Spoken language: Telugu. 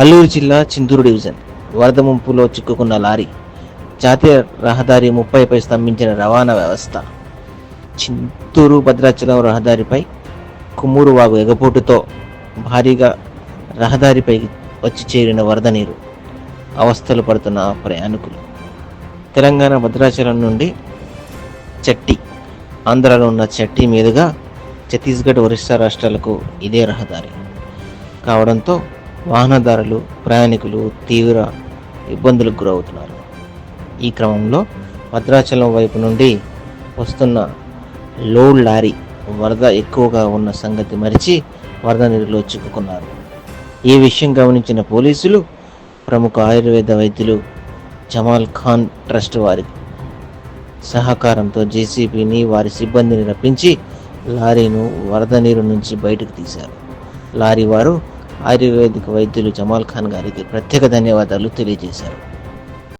అల్లూరు జిల్లా చింతూరు డివిజన్. వరద ముంపులో చిక్కుకున్న లారీ జాతీయ రహదారి ముప్పైపై స్తంభించిన రవాణా వ్యవస్థ. చింతూరు భద్రాచలం రహదారిపై కుమ్మూరు వాగు ఎగపోటుతో భారీగా రహదారిపై వచ్చి చేరిన వరద నీరు అవస్థలు పడుతున్న ప్రయాణికులు. తెలంగాణ భద్రాచలం నుండి చట్టి ఆంధ్రాలో ఉన్న చట్టి మీదుగా ఛత్తీస్గఢ్ ఒరిస్సా రాష్ట్రాలకు ఇదే రహదారి కావడంతో వాహనదారులు ప్రయాణికులు తీవ్ర ఇబ్బందులకు గురవుతున్నారు. ఈ క్రమంలో భద్రాచలం వైపు నుండి వస్తున్న లోడ్ లారీ వరద ఎక్కువగా ఉన్న సంగతి మరిచి వరద నీరులో చిక్కుకున్నారు. ఈ విషయం గమనించిన పోలీసులు ప్రముఖ ఆయుర్వేద వైద్యులు జమాల్ ఖాన్ ట్రస్ట్ వారి సహకారంతో జేసీబీని వారి సిబ్బందిని రప్పించి లారీను వరద నీరు నుంచి బయటకు తీశారు. లారీ వారు ఆయుర్వేదిక వైద్యులు జమాల్ ఖాన్ గారికి ప్రత్యేక ధన్యవాదాలు తెలియజేశారు.